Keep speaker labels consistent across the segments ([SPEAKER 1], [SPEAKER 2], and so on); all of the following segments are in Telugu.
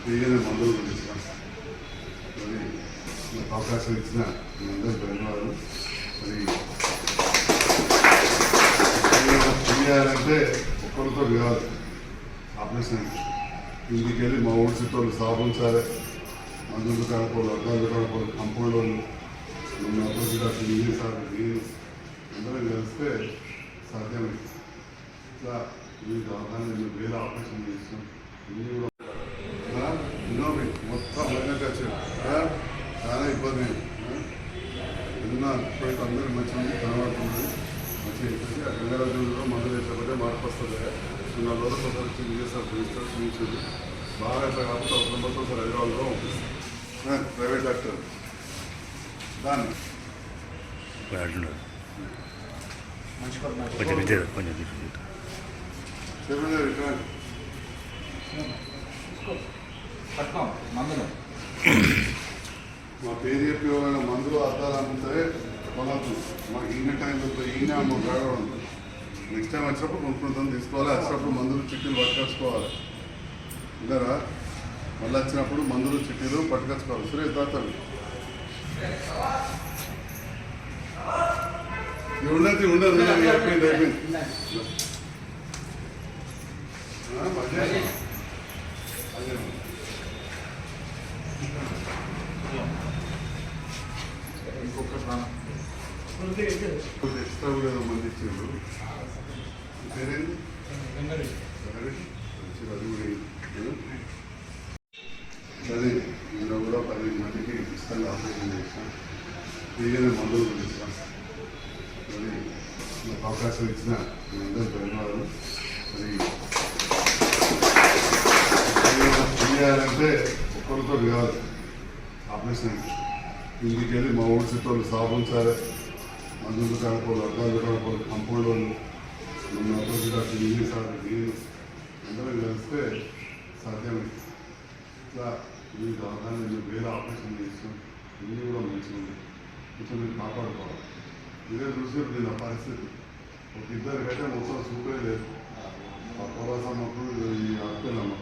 [SPEAKER 1] ఫ్రీగానే మందులు పంపిస్తాం మరి నాకు అవకాశం ఇచ్చిన మీ అందరికీ ధన్యవాదాలు. మరి చేయాలంటే ఒక్కరితో కాదు ఆపరేషన్ ఇంటికి వెళ్ళి మా ఊరి చుట్టూ సాబున్ సరే మందులు కాకపోలు అర్థాలు కాకపోలు కంపౌండ్ వాళ్ళు మన ఆపోజిట్ డాక్టర్ నేను సార్ నేను అందరం కలిస్తే సాధ్యమైంది ఇట్లా మీకు అవగాహన నేను వేరే ఆపరేషన్ చేసినాం ఇన్ని కూడా ఆ? వినోమి మొత్తం బయటకు వచ్చాడు ఆ? చాలా ఇబ్బంది ఆ? ఏదన్నా ఉంది కనబడుతుంది చెప్పేసి ఆ గంగా రోజుల్లో మందులు వేసేపటే మార్పు వస్తుంది. చిన్న రోజులు ఒకసారి వచ్చి విజయసారి చూపిస్తారు చూపించారు బాగా అట్లా కాకపోతే అవసరం పడితే ఒకసారి హైదరాబాద్లో పంపిస్తారు ఆ, ప్రైవేట్ డాక్టర్. దాన్ని.
[SPEAKER 2] కొంచెం కొంచెం
[SPEAKER 1] చెప్పండి మా పేరు చెప్పి మందులు అద్దాలు అమ్ముతారే కొనద్దు మాకు ఈయన టైంలో ఈయన అమ్మ రావడం ఉంది నెక్స్ట్ టైం వచ్చినప్పుడు కొనుక్కుంటాం తీసుకోవాలి. వచ్చినప్పుడు మందులు చిట్టీలు పట్టుకొచ్చుకోవాలి. ఇద్దరా మళ్ళీ వచ్చినప్పుడు మందులు చిట్టీలు పట్టుకొచ్చుకోవాలి. సరే దాతాడు ఉండదు ఉండదు అయిపోయింది అయిపోయింది. అదే.
[SPEAKER 3] ఇంకొక ప్రాణం
[SPEAKER 1] ఎక్స్ట్రా కూడా మంది ఇచ్చారు పేరేంటి అది కూడా అదే ఇందులో కూడా పదిహేను మందికి ఇస్తాను ఆపరేషన్ చేస్తాం ఫ్రీగానే మందులు పంపిస్తాను మరి నాకు అవకాశం ఇచ్చిన మీ అందరికీ ధన్యవాదాలు మరి చేయాలంటే ఒక్కరితో కాదు ఆపరేషన్ ఇంటికి వెళ్ళి మా ఊరి చుట్టూ సాబున్ సరే మందులు కాకపోలు అర్థాలు కాకపోలు కంపౌండ్ వాళ్ళు మన ఆపోజిట్ డాక్టర్ నేను సార్ నేను అందరం కలిస్తే సాధ్యమైంది ఇట్లా ఈ అవగాహన నేను వేరే ఆపరేషన్ చేసాం ఇన్ని కూడా మంచిగా ఉంది కొంచెం మీరు కాపాడుకోవాలి. ఇదే చూసి నేను పరిస్థితి. ఒక ఇద్దరు కంటే మొత్తం సూపరే లేదు. ఆ పొలాసమ్మప్పుడు ఈ అర్పెళ్ళమ్మ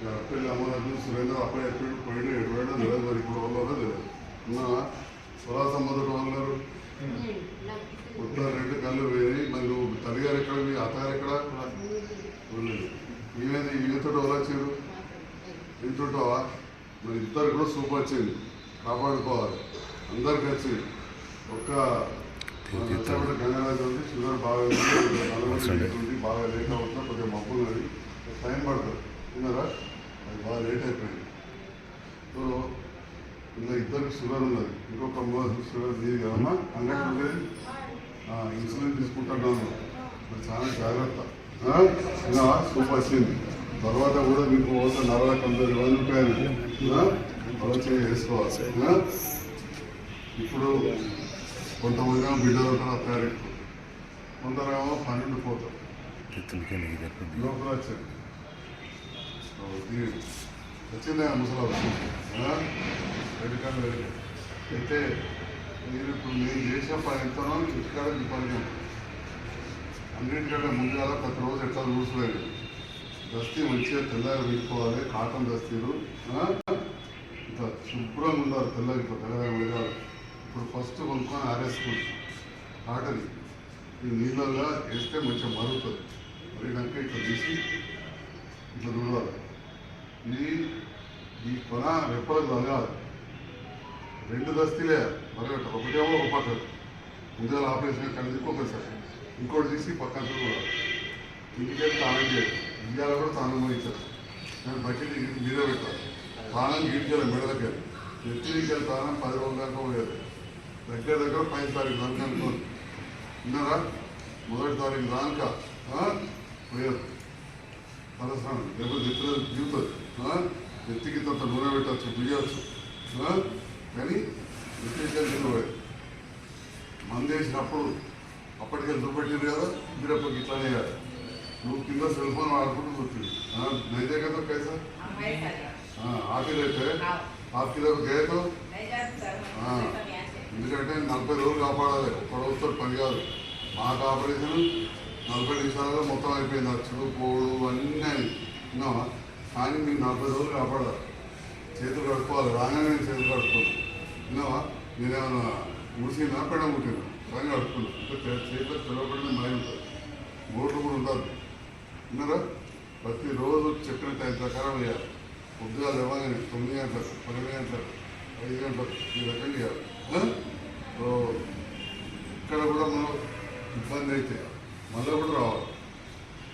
[SPEAKER 1] ఈ అక్కలమ్మ సురేంద్ర అప్పుడు ఎప్పుడు పోయినా ఎటు పోయినా తెలియదు మరి ఇప్పుడు వాళ్ళు తెలియదు. ఉన్నా పొలాసమ్మతో వాళ్ళు కొత్త రెండు కళ్ళు వేరి మరి నువ్వు తల్లిగారు ఎక్కడ మీ అత్తగారు ఎక్కడ? ఉండలేదు ఈమెది ఈమెతో వచ్చారు? వింటుంటావా మరి ఇద్దరు కూడా సూపర్ వచ్చింది కాపాడుకోవాలి. అందరికి వచ్చింది ఒక్క గంగారాజు ఉంది. షుగర్ బాగా ఉంది. బాగా లేట్ అవుతున్నా కొద్దిగా మబ్బు ఉన్నది టైం పడుతుంది. విన్నారా అది బాగా లేట్ అయిపోయింది. సో ఇంకా ఇద్దరికి షుగర్ ఉన్నది. ఇంకొక అమ్మ షుగర్ దీని కదమ్మా. ఉండేది ఇన్సులిన్ తీసుకుంటున్నాను మరి చాలా జాగ్రత్త. ఆ? ఇంకా సూప్ వచ్చింది. తర్వాత కూడా మీకు ఒక నలభై తొంభై వేల రూపాయలు ఆ? ఆలోచన చేసుకోవాలి? ఇప్పుడు కొంతమంది బిడ్డలు ఉంటారు అత్తారు కొందరేమో పన్నెండు పోతారు. లోపల వచ్చింది వచ్చిందా ముసలి రెడ్డి కాదు అయితే మీరు ఇప్పుడు నేను చేసిన పని ఎంతనో ఇక్కడ మీ అన్నింటికంటే ముందుగా ప్రతి రోజు ఎట్లా చూసుకోలేదు దస్తీ మంచిగా తెల్లగా పెట్టుకోవాలి కాటన్ దస్తీలు ఇంత శుభ్రంగా ఉండాలి తెల్లగా ఇప్పుడు తెల్లగా ఉండాలి ఇప్పుడు ఫస్ట్ కొనుక్కొని ఆరేసుకుంటాం కాటన్ ఈ నీళ్ళల్లో వేస్తే మంచిగా మరుగుతుంది. మరిగినాక ఇట్లా తీసి ఇట్లా చూడాలి ఇది ఈ కొన రెప్పలకు తగలాలి రెండు దస్తీలే. మరొకటి ఒకటేమో ఒక పక్క ముందుగా ఆపరేషన్ కలిసి సార్. ఇంకోటి తీసి పక్కన చూడాలి ఇంటికెళ్ళి తానం చేయాలి. ఇండియాలో కూడా తానం వహించారు నేను బకెట్ మీరే పెట్టాలి. తానం గీడికెళ్ళి మెడలకి తీసే తానం పది రోజుల దాకా పోయారు దగ్గర దగ్గర పది తారీఖు దాకా అనుకోండి విన్నారా? మొదటి తారీఖు దాకా పోయారు. పోయేది తలస్నానం. లేకపోతే ఎత్తులో ఎత్తికి కొంత నూనె పెట్టచ్చు బియ్యచ్చు. కానీ ఎత్తికి పోయేది మంది వేసినప్పుడు అప్పటికే చూపెట్టింది కదా? మీరప్పటికి ఇట్లానే చేయాలి నువ్వు కింద సెల్ ఫోన్ వాడుకుంటూ కూర్చుంది నైతే కదా పైసా ఆరు కిలో గేతో ఎందుకంటే నలభై రోజులు కాపాడాలి. ఒక్క రోజుతో పని కాదు. మాకు ఆపరేషన్ నలభై నిమిషాలలో మొత్తం అయిపోయింది. అచ్చుడు పోడు అన్నీ విన్నావా కానీ మీకు నలభై రోజులు కాపాడాలి. చేతులు కడుక్కోవాలి. రాగానే నేను చేతులు కడుక్కోను విన్నావా నేనేమన్నా ముడిసి పెడ ముట్టినా రాగా కడుక్కున్నా ఇంకా చే- చేతులకు పిలవబడిన మాయ ఉంటుంది మోటార్ కూడా ఉండాలి. విన్నారా ప్రతిరోజు చెప్పిన టైం ప్రకారం వేయాలి. పొద్దుగా లేవగానే తొమ్మిది గంటలకు పన్నెండు గంటలకు ఐదు గంటలకు ఈ రకంగా చేయాలి సో ఇక్కడ కూడా మనం ఇబ్బంది అయితే మళ్ళీ కూడా రావాలి.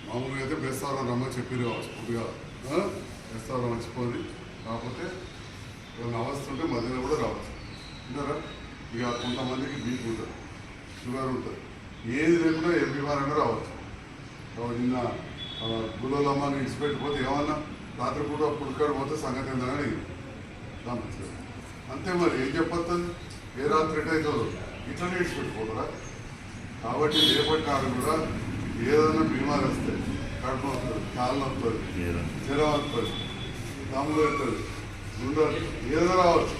[SPEAKER 1] మామూలుగా అయితే బెస్తారం రమ్మని చెప్పి రావచ్చు కొద్దిగా ఆ? బెస్తారం మర్చిపోయి కాకపోతే ఏమైనా అవస్థ ఉంటే మధ్యలో కూడా రావచ్చు విన్నారా మందికి బీపీ ఉంటుంది షుగర్ ఉంటుంది ఏది లేకుండా ఏ వారంగా రావచ్చు. కాబట్టి నిన్న గుళ్ళలమ్మని ఇచ్చిపెట్టిపోతే ఏమన్నా రాత్రి పూట పుడకాడు పోతే సంగతి ఏందని అంతే మరి ఏం చెప్పొస్తుంది ఏ రాత్రి ఎట్ ఇట్లనే ఇచ్చిపెట్టుకోకరా కాబట్టి రేపటి కాలం కూడా ఏదైనా బీమారు వస్తే కడుపు వస్తుంది కాళ్ళు వస్తుంది జ్వరం వస్తుంది దమ్ములు వస్తుంది గుండె ఏదో రావచ్చు.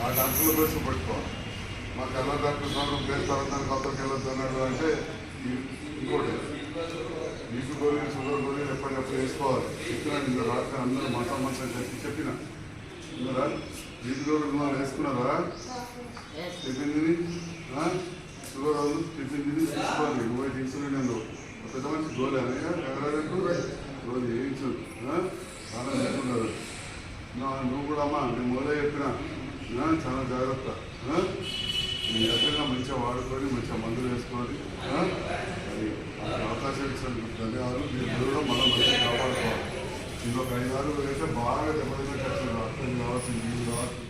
[SPEAKER 1] ఆ డాక్టర్ల కోసం పట్టుకోవాలి. మాకు ఎలా డాక్టర్ పేరు పేరుతారు కొత్తకి వెళ్ళొద్దన్నాడు అంటే ఇంకోటి బీపీ గోళీలు షుగర్ గోళీలు ఎప్పటికప్పుడు వేసుకోవాలి. చెప్పినా నిన్న రాత్రి అందరూ మంచం మంచం చెప్పి చెప్పిన. విన్నారా బీపీ గోళీలు మనం వేసుకున్నారా? టిఫిన్ తిని షుగర్ వాళ్ళు టిఫిన్ తిని తీసుకోవాలి. నువ్వే తీసుకుని పెద్ద మంచి గోలే ఎగరాడంటూ గోళీ వేయించు చాలా నేర్చుకున్నారు నువ్వు కూడా అమ్మా నేను మొదలే చెప్పిన. చాలా జాగ్రత్త. ఆ? నీ మంచిగా వాడుకొని మంచిగా మందులు వేసుకొని అది అవకాశం ఇచ్చినందుకు ధన్యవాదాలు. మీరు కూడా మనం మంచిగా కాపాడుకోవాలి. ఇంకొక ఐదు ఆరు అయితే బాగా దెబ్బతిన్నట్టు అర్థం కావచ్చు నీళ్ళు కావచ్చు